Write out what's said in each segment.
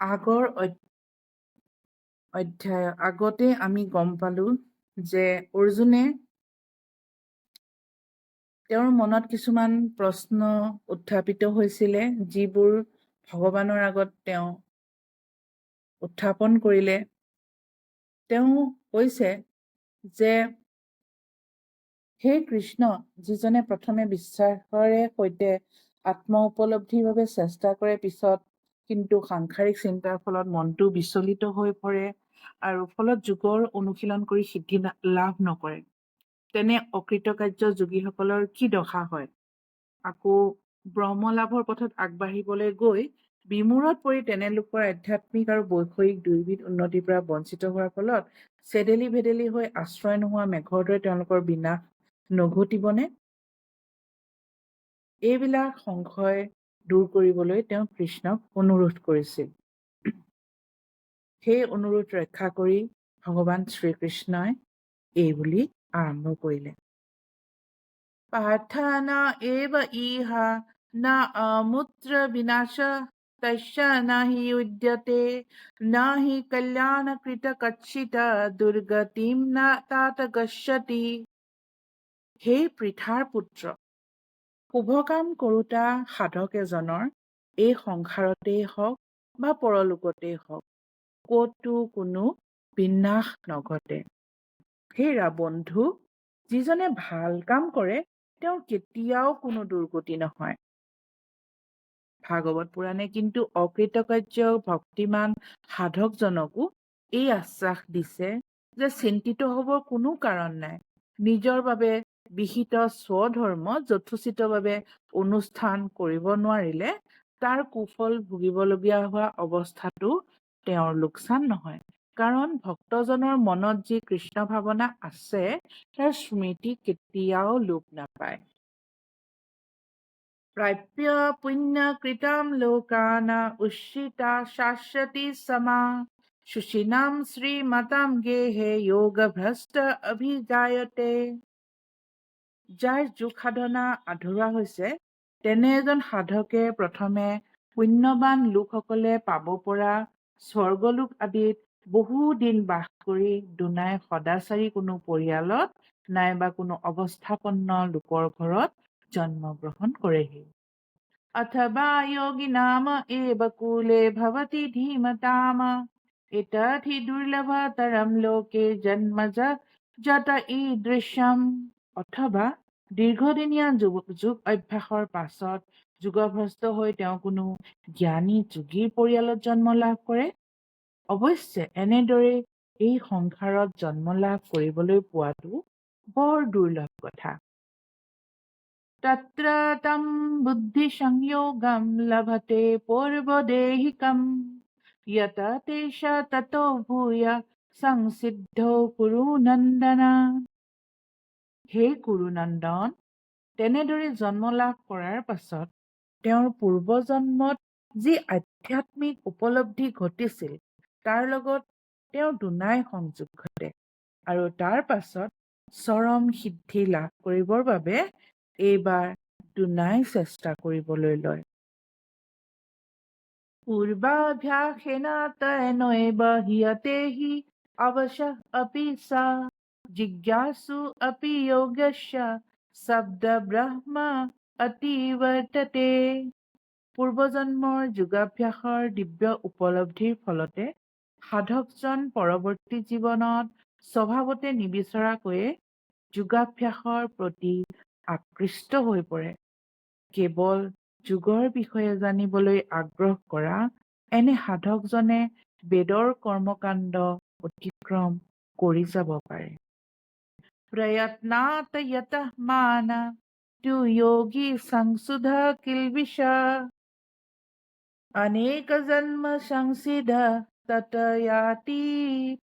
আগৰ অধ্যায় আগতে আমি গম পালো যে অৰ্জুনে তেওঁৰ মনত কিছুমান প্ৰশ্ন উত্থাপিত হৈছিলে যিবোৰ ভগৱানৰ আগত তেওঁ উত্থাপন কৰিলে। তেওঁ কৈছে যে হে কৃষ্ণ যিজনে প্ৰথমে বিশ্বাসৰে সৈতে আত্ম উপলব্ধিৰ বাবে চেষ্টা কৰে পিছত কিন্তু সাংসাৰিক চিন্তাৰ ফলত মনটো বিচলিত হৈ পৰে আৰু ফলত যুগৰ অনুশীলন কৰি সিদ্ধি লাভ নকৰে। তেনে অকৃতকাৰ্য যোগীসকলৰ কি দশা হয়? আকৌ ব্ৰহ্ম লাভৰ পথত আগবাঢ়িবলৈ গৈ বিমূৰত পৰি তেনে লোকৰ আধ্যাত্মিক আৰু বৈষয়িক দুয়োবিধ উন্নতিৰ পৰা বঞ্চিত হোৱাৰ ফলত চেদেলি ভেদেলি হৈ আশ্ৰয় নোহোৱা মেঘৰ দৰে তেওঁলোকৰ বিনাশ নঘটিবনে? এইবিলাক সংশয় দূৰ কৰিবলৈ তেওঁ কৃষ্ণক অনুৰোধ কৰিছিল। সেই অনুৰোধ ৰক্ষা কৰি ভগৱান শ্ৰীকৃষ্ণই এই বুলি আৰম্ভ কৰিলে। পাৰ্থনা এব ইহা না অমূত্ৰ বিনাশ নাহি উদ্যতে নাহি কল্যাণ কৃত কচ্ছিত দুৰ্গতিম না তাত গচ্ছতি। সেই পৃথাৰ পুত্ৰ শুভ কাম কৰোতা সাধক এজনৰ এই সংসাৰতেই হওক বা পৰলোকতেই হওক ক'তো কোনো বিনাশ নঘটে। হেৰা বন্ধু যিজনে ভাল কাম কৰে তেওঁৰ কেতিয়াও কোনো দুৰ্গতি নহয়। ভাগৱত পুৰাণে কিন্তু অকৃতকাৰ্য ভক্তিমান সাধকজনকো এই আশ্বাস দিছে যে চিন্তিত হবৰ কোনো কাৰণ নাই। নিজৰ বাবে বিহিত স্বধৰ্ম যথোচিতভাৱে অনুষ্ঠান কৰিব নোৱাৰিলে তাৰ কুফল ভুগিবলগীয়া হোৱা অৱস্থাটো তেওঁৰ লোকচান নহয়। কাৰণ ভক্তজনৰ মনত যি কৃষ্ণ ভাৱনা আছে তাৰ স্মৃতি কেতিয়াও লোপ নাপায়। প্ৰাপ্য পুণ্য কৃতম লোকানা উচ্চিতা শাশ্বতী সমা। সুচিনাম শ্ৰীমতাম গেহে যোগ ভ্ৰষ্ট অভিজায়তে। যাৰ যোগ সাধনা আধৰুৱা হৈছে তেনে এজন সাধকে প্ৰথমে পুণ্যৱান লোকসকলে পাব পৰা স্বৰ্গলোক আদিত বহু দিন বাস কৰি দুনাই সদাচাৰী কোনো পৰিয়ালত নাইবা কোনো অৱস্থাপন্ন লোকৰ ঘৰত জন্মগ্ৰহণ কৰেহি। অথবা যোগী নাম এব কুলে ভৱতি ধীমতাম এতথি দুৰ্লভতৰম লোকে জন্ম যত ঈদৃশ্যম অথবা দীৰ্ঘদিনীয়া যোগ যোগ অভ্যাসৰ পাছত যোগভ্ৰস্ত হৈ তেওঁ কোনো জ্ঞানী যোগীৰ পৰিয়ালত জন্ম লাভ কৰে? অৱশ্যে এনেদৰে এই সংসাৰত জন্ম লাভ কৰিবলৈ পোৱাটো বৰ দুৰ্লভ কথা। তত্ৰতম বুদ্ধি সংযোগম লভতে পূৰ্ব ভূয়া সংসিদ্ধ কুৰু নন্দনা। হে কুৰুনন্দন তেনেদৰে জন্ম লাভ কৰাৰ পাছত তেওঁৰ পূৰ্বজন্মত যি আধ্যাত্মিক উপলব্ধি ঘটিছিল তাৰ লগত তেওঁ দুনাই সংযোগ ঘটে আৰু তাৰ পাছত চৰম সিদ্ধি লাভ কৰিবৰ বাবে এইবাৰ দুনাই চেষ্টা কৰিবলৈ লয়। পূৰ্বাভ্যাসেন তয়নৈব হিয়তে হি অৱশ্যহ अपि सा জিজ্ঞাসু अपि योगस्य শব্দ ব্ৰহ্ম অতিৱৰ্ততে পূৰ্বজন্মৰ যোগাভ্যাসৰ দিব্য উপলব্ধিৰ ফলতে সাধকজন পৰৱৰ্তী জীৱনত স্বভাৱতে নিবিচৰাকৈয়ে যোগাভ্যাসৰ প্ৰতি আকৃষ্ট হৈ পৰে কেৱল যোগৰ বিষয়ে জানিবলৈ আগ্ৰহ কৰা এনে সাধকজনে বেদৰ কৰ্মকাণ্ড অতিক্ৰম কৰি যাব পাৰে प्रयत्नात् यतः मान तु योगी संसुध किल्बिष अनेक जन्म সংসিধ তত ইয়াতি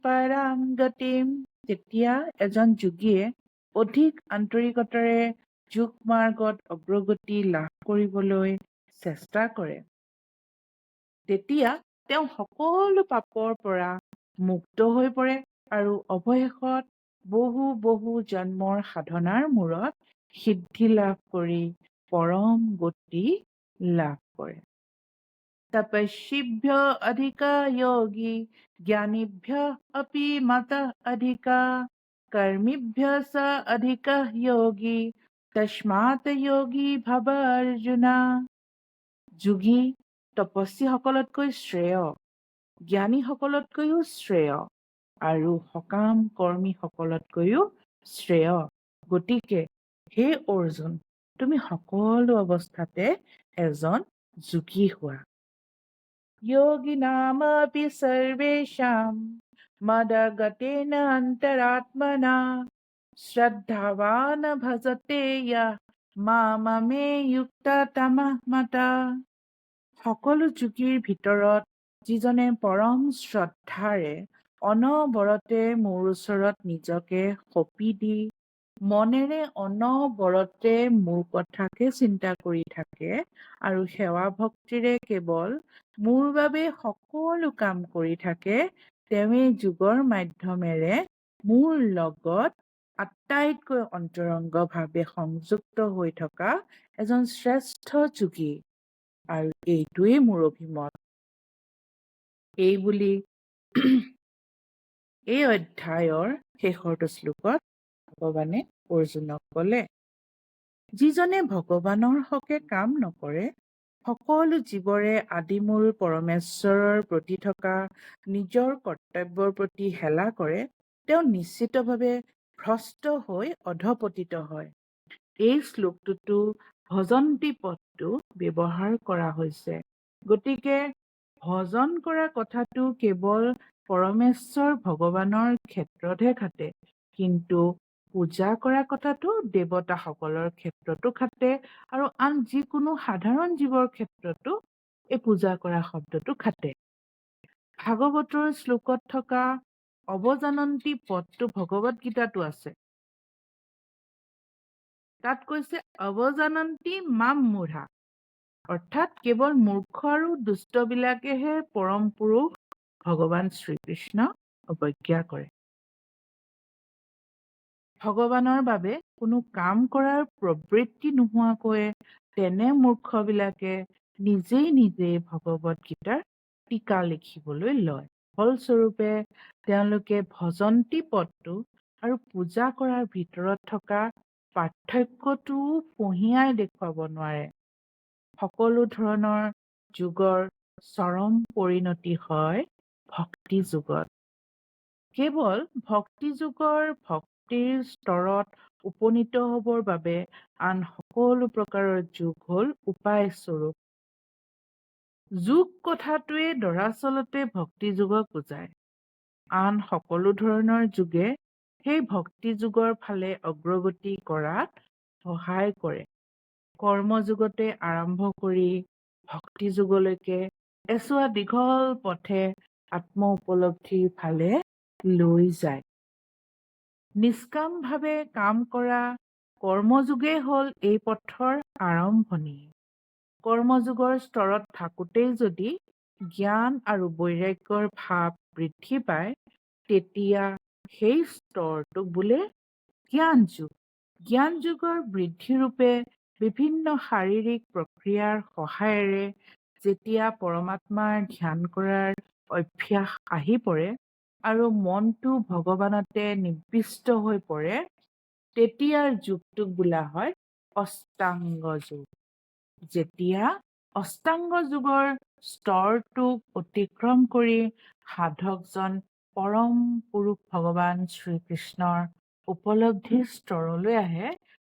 পৰাম গতিম তেতিয়া এজন যোগীয়ে অধিক আন্তৰিকতাৰে যোগ মাৰ্গত অগ্ৰগতি লাভ কৰিবলৈ চেষ্টা কৰে তেতিয়া তেওঁ সকলো পাপৰ পৰা মুক্ত হৈ পৰে আৰু অৱশেষত বহু বহু জন্মৰ সাধনাৰ মূৰত সিদ্ধি লাভ কৰি পৰম গতি লাভ কৰে। তপস্বীভ্য অধিকা য়োগী জ্ঞানীভ্য অপি মত অধিকা কৰ্মীভ্য স অধিক য়োগী তস্মাত য়োগী ভৱ অৰ্জুনা। যোগী তপস্বীসকলতকৈ শ্ৰেয় জ্ঞানীসকলতকৈও শ্ৰেয়। আৰু সকাম কৰ্মীসকলতকৈও শ্ৰেয়। গতিকে হে অৰ্জুন তুমি সকলো অৱস্থাতে এজন যোগী হোৱা। য়োগী নাম অপি সৰ্বেশাম মদগতে অন্তৰাত্মনা। শ্ৰদ্ধাৱান ভজতে মামে য়ুক্ত তমহ মতা। সকলো যোগীৰ ভিতৰত যিজনে পৰম শ্ৰদ্ধাৰে অনবৰতে মোৰ ওচৰত নিজকে সঁপি দি মনেৰে অনবৰতে মোৰ কথাকে চিন্তা কৰি থাকে আৰু সেৱা ভক্তিৰে কেৱল মোৰ বাবে সকলো কাম কৰি থাকে তেওঁৱেই যুগৰ মাধ্যমেৰে মোৰ লগত আটাইতকৈ অন্তৰংগভাৱে সংযুক্ত হৈ থকা এজন শ্ৰেষ্ঠ যোগী আৰু এইটোৱেই মোৰ অভিমত। এই বুলি এই অধ্যায়ৰ শেষৰটো শ্লোকত ভগৱানে অৰ্জুনক ক'লে যিজনে ভগৱানৰ হকে কাম নকৰে সকলো জীৱৰে আদিমূল পৰমেশ্বৰৰ প্ৰতি থকা নিজৰ কৰ্তব্যৰ প্ৰতি হেলা কৰে তেওঁ নিশ্চিতভাৱে ভ্ৰষ্ট হৈ অধপতিত হয়। এই শ্লোকটোতো ভজন্তি পদটো ব্যৱহাৰ কৰা হৈছে। গতিকে ভজন কৰা কথাটো কেৱল পৰমেশ্বৰ ভগৱানৰ ক্ষেত্ৰতহে খাটে কিন্তু পূজা কৰা কথাটো দেৱতাসকলৰ ক্ষেত্ৰতো খাটে আৰু আন যিকোনো সাধাৰণ জীৱৰ ক্ষেত্ৰতো এই পূজা কৰা শব্দটো খাটে। ভাগৱতৰ শ্লোকত থকা অৱজানন্তী পদটো ভগৱত গীতাতো আছে। তাত কৈছে অৱজানন্তী মাম মূঢ়া অৰ্থাৎ কেৱল মূৰ্খ আৰু দুষ্টবিলাকেহে পৰম পুৰুষ ভগৱান শ্ৰীকৃষ্ণ অৱজ্ঞা কৰে। ভগৱানৰ বাবে কোনো কাম কৰাৰ প্ৰবৃত্তি নোহোৱাকৈ তেনে মূৰ্খবিলাকে নিজেই নিজেই ভগৱত গীতাৰ টীকা লিখিবলৈ লয়। ফলস্বৰূপে তেওঁলোকে ভজন্তী পদটো আৰু পূজা কৰাৰ ভিতৰত থকা পাৰ্থক্যটোও পঢ়িয়াই দেখুৱাব নোৱাৰে। সকলো ধৰণৰ যুগৰ চৰম পৰিণতি হয়। ভক্তি যুগত। কেৱল ভক্তি যুগৰ ভক্তিৰ স্তৰত উপনীত হ'বৰ বাবে আন সকলো প্ৰকাৰৰ যুগ হ'ল উপায় স্বৰূপ যুগ কথাটোৱে দৰাচলতে ভক্তি যুগক বুজায়। আন সকলো ধৰণৰ যুগে সেই ভক্তি যুগৰ ফালে অগ্ৰগতি কৰাত সহায় কৰে। কৰ্মযুগতে আৰম্ভ কৰি ভক্তি যুগলৈকে এছোৱা দীঘল পথে আত্ম উপলব্ধিৰ ফালে লৈ যায়। নিষ্কামভাৱে কাম কৰা কৰ্মযোগেই হ'ল এই পথৰ আৰম্ভণি। কৰ্মযোগৰ স্তৰত থাকোঁতেই যদি জ্ঞান আৰু বৈৰাগ্যৰ ভাৱ বৃদ্ধি পায় তেতিয়া সেই স্তৰটোক বোলে জ্ঞান যুগ জ্ঞান যুগৰ বৃদ্ধিৰূপে বিভিন্ন শাৰীৰিক প্ৰক্ৰিয়াৰ সহায়েৰে যেতিয়া পৰমাত্মাৰ ধ্যান কৰাৰ অভ্যাস আহি পৰে আৰু মনটো ভগৱানতে নিবিষ্ট হৈ পৰে তেতিয়াৰ যুগটোক বোলা হয় অষ্টাংগ যুগ। যেতিয়া অষ্টাংগ যুগৰ স্তৰটোক অতিক্ৰম কৰি সাধকজন পৰম পুৰুষ ভগৱান শ্ৰীকৃষ্ণৰ উপলব্ধিৰ স্তৰলৈ আহে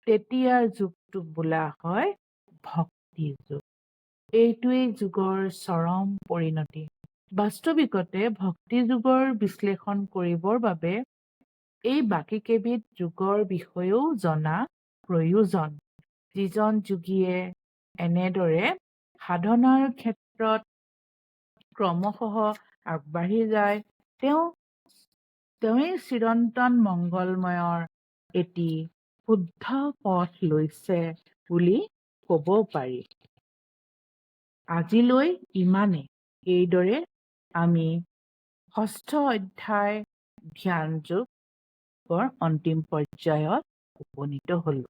তেতিয়াৰ যুগটোক বোলা হয় ভক্তি যুগ। এইটোৱেই যুগৰ চৰম পৰিণতি। বাস্তৱিকতে ভক্তি যুগৰ বিশ্লেষণ কৰিবৰ বাবে এই বাকীকেইবিধ যুগৰ বিষয়েও জনা প্ৰয়োজন। যিজন যোগীয়ে এনেদৰে সাধনাৰ ক্ষেত্ৰত ক্ৰমশঃ আগবাঢ়ি যায়, তেওঁ, তেওঁৱেই চিৰন্তন মংগলময়ৰ এটি শুদ্ধ পথ লৈছে বুলি ক'ব পাৰি। আজিলৈ ইমানে এইদৰে আমি ষষ্ঠ অধ্যায় ধ্যান যোগৰ অন্তিম পৰ্যায়ত উপনীত হ'লো।